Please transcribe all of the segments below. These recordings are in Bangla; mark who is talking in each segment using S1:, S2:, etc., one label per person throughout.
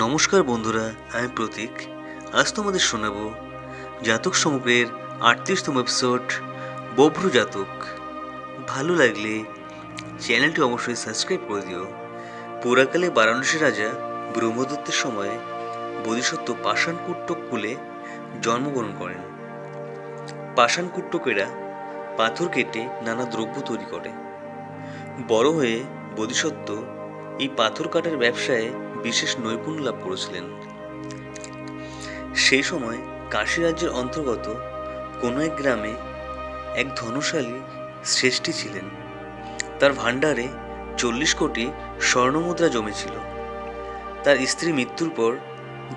S1: নমস্কার বন্ধুরা, আমি প্রতীক। আজ তোমাদের শোনাব জাতক সমগ্রের আটত্রিশতম এপিসোড বভ্র জাতক। ভালো লাগলে চ্যানেলটি অবশ্যই সাবস্ক্রাইব করে দিও। পুরাকালে বারাণসী রাজা ব্রহ্মদত্তের সময় বোধিসত্ত্ব পাষাণকুট্টক কুলে জন্মগ্রহণ করেন। পাষাণকুট্টকেরা পাথর কেটে নানা দ্রব্য তৈরি করে। বড় হয়ে বোধিসত্ত্ব এই পাথর কাটার ব্যবসায় বিশেষ নৈপুণ্য লাভ করেছিলেন। সেই সময় কাশী রাজ্যের অন্তর্গত কোনো এক গ্রামে এক ধনশালী শ্রেষ্ঠী ছিলেন। তার ভাণ্ডারে চল্লিশ কোটি স্বর্ণমুদ্রা জমেছিল। তার স্ত্রী মৃত্যুর পর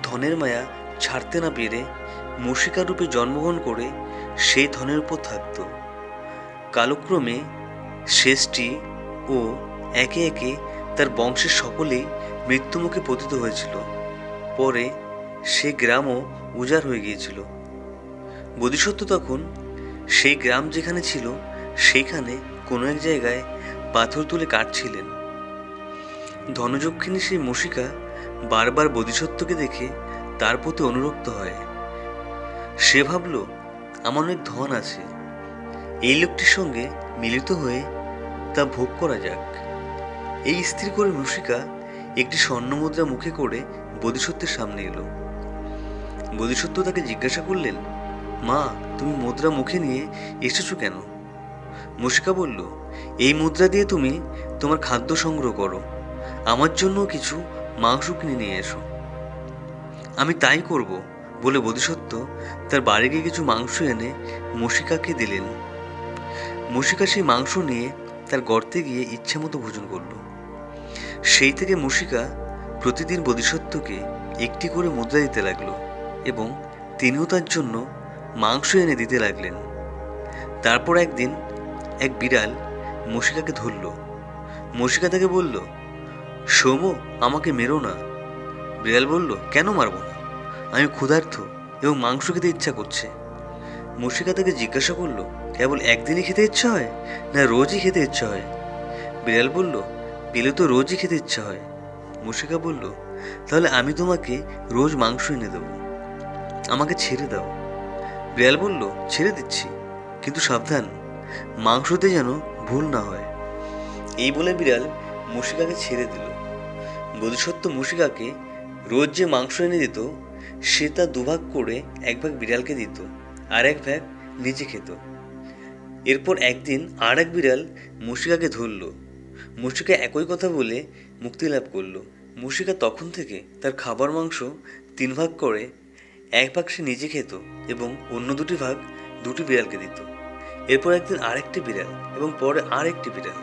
S1: ধনের মায়া ছাড়তে না পেরে রূপে জন্মগ্রহণ করে সেই ধনের উপর থাকত। কালক্রমে শেষটি ও একে একে তার বংশের সকলেই মৃত্যুমুখে পতিত হয়েছিল। পরে সে গ্রামও উজাড় হয়ে গিয়েছিল। বোধিসত্ত্ব তখন সেই গ্রাম যেখানে ছিল, সেইখানে কোনো এক জায়গায় পাথর তুলে কাটছিলেন। ধনযক্ষিণী সেই মশিকা বারবার বোধিসত্ত্বকে দেখে তার প্রতি অনুরক্ত হয়। সে ভাবল, আমার অনেক ধন আছে। এই লোকটির সঙ্গে মিলিত হয়ে তা ভোগ করা যাক। এই স্থির করে মুশিকা একটি স্বর্ণমুদ্রা মুখে করে বোধিসত্ত্বের সামনে এলো। বোধিসত্ত্ব তাকে জিজ্ঞাসা করলেন, মা, তুমি মুদ্রা মুখে নিয়ে এসেছ কেন? মুশিকা বলল, এই মুদ্রা দিয়ে তুমি তোমার খাদ্য সংগ্রহ করো। আমার জন্য কিছু মাংস কিনে নিয়ে এসো। আমি তাই করব বলে বোধিসত্ত্ব তার বাড়ি গিয়ে কিছু মাংস এনে মুশিকাকে দিলেন। মুশিকা সেই মাংস নিয়ে তার গর্তে গিয়ে ইচ্ছে মতো ভোজন করল। সেই থেকে মুশিকা প্রতিদিন বোধিসত্ত্বকে একটি করে মুদ্রা দিতে লাগল এবং তিনিও তার জন্য মাংস এনে দিতে লাগলেন। তারপর একদিন এক বিড়াল মুশিকাকে ধরল। মুশিকা তাকে বলল সোম আমাকে মেরো না। বিড়াল বলল, কেন মারবো না? আমি ক্ষুধার্থ এবং মাংস খেতে ইচ্ছা করছে। মুশিকা তাকে জিজ্ঞাসা করল, কেবল একদিনই খেতে ইচ্ছা হয় না রোজই খেতে ইচ্ছা হয়? বিড়াল বলল পেলে তো রোজই খেতে ইচ্ছা হয়। মুশিকা বলল, তাহলে আমি তোমাকে রোজ মাংস এনে দেবো। আমাকে ছেড়ে দাও। বিড়াল বলল, ছেড়ে দিচ্ছি, কিন্তু সাবধান। মাংসতে যেন ভুল না হয়। এই বলে বিড়াল মুশিকাকে ছেড়ে দিল। বোধিসত্ত্ব মুশিকাকে রোজ যে মাংস এনে দিত, সে তা দুভাগ করে এক ভাগ বিড়ালকে দিত, আর এক ভাগ নিজে খেত। এরপর একদিন আর এক বিড়াল মুশিকাকে ধরল। মুশিকা একই কথা বলে মুক্তি লাভ করল। মুশিকা তখন থেকে তার খাবার মাংস তিন ভাগ করে, এক ভাগ সে নিজে খেত এবং অন্য দুটি ভাগ দুটি বিড়ালকে দিত। এরপর একদিন আরেকটি বিড়াল এবং পরে আর একটি বিড়াল।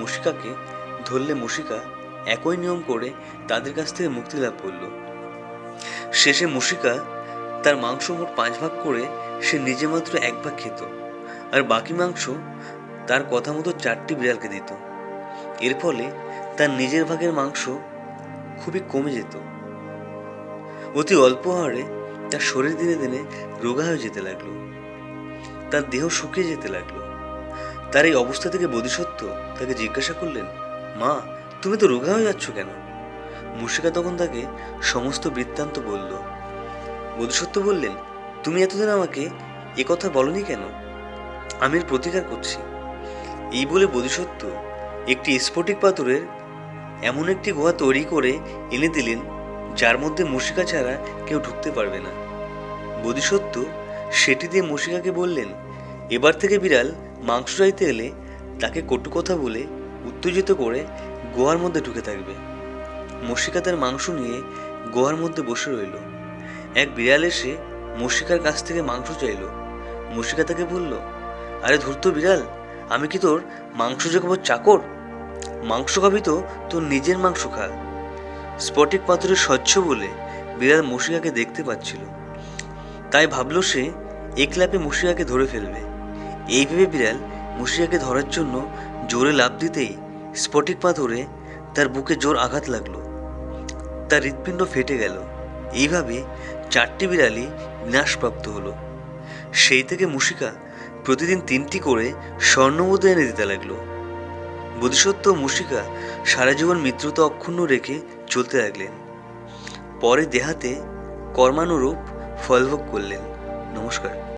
S1: মুশিকাকে ধরলে মুশিকা একই নিয়ম করে তাদের কাছ থেকে মুক্তি লাভ করল। শেষে মুশিকা তার মাংস মোট পাঁচ ভাগ করে সে নিজে মাত্র এক ভাগ খেত। আর বাকি মাংস তার কথা মতো চারটি বিড়ালকে দিত। এর ফলে তার নিজের ভাগের মাংস খুবই কমে যেত। অতি অল্প হারে তার শরীর দিনে দিনে রোগা হয়ে যেতে লাগল। তার দেহ শুকিয়ে যেতে লাগল। তার এই অবস্থা থেকে বোধিসত্ত্ব তাকে জিজ্ঞাসা করলেন, মা, তুমি তো রোগা হয়ে যাচ্ছ কেন? মুশিকা তখন তাকে সমস্ত বৃত্তান্ত বলল। বোধিসত্ত্ব বললেন, তুমি এতদিন আমাকে এ কথা বলনি কেন? আমি এর প্রতিকার করছি। এই বলে বোধিসত্ত্ব একটি স্ফটিক পাথরের এমন একটি গুহা তৈরি করে এনে দিলেন, যার মধ্যে মুশিকা ছাড়া কেউ ঢুকতে পারবে না। বোধিসত্ত্ব সেটি দিয়ে মুশিকাকে বললেন, এবার থেকে বিড়াল মাংস চাইতে এলে তাকে কটু কথা বলে উত্তেজিত করে গোয়ার মধ্যে ঢুকে থাকবে। মশিকা তার মাংস নিয়ে গোয়ার মধ্যে বসে রইল। এক বিড়াল এসে মশিকার কাছ থেকে মাংস চাইল। মশিকা তাকে বলল, আরে ধূর্ত বিড়াল, আমি কি তোর মাংস জোগাবো চাকর? মাংস খাবি তো, তোর নিজের মাংস খা। স্ফটিক পাথরের স্বচ্ছ বলে বিড়াল মশিকাকে দেখতে পাচ্ছিল। তাই ভাবল সে একলাপে মুশিয়াকে ধরে ফেলবে। এই ভেবে বিড়াল মুশিয়াকে ধরার জন্য জোরে লাফ দিতেই স্ফটিক পাথরে তার বুকে জোর আঘাত লাগল। তার হৃৎপিণ্ড ফেটে গেল। এইভাবে চারটি বিড়ালই বিনাশপ্রাপ্ত হলো। সেই থেকে মুশিকা প্রতিদিন তিনটি করে স্বর্ণমুদ্রা এনে দিতে লাগল। বোধিসত্ত্ব মুশিকা সারা জীবন মিত্রতা অক্ষুণ্ণ রেখে চলতে লাগলেন। পরে দেহাতে কর্মানুরূপ ফলভোগ করলেন। নমস্কার।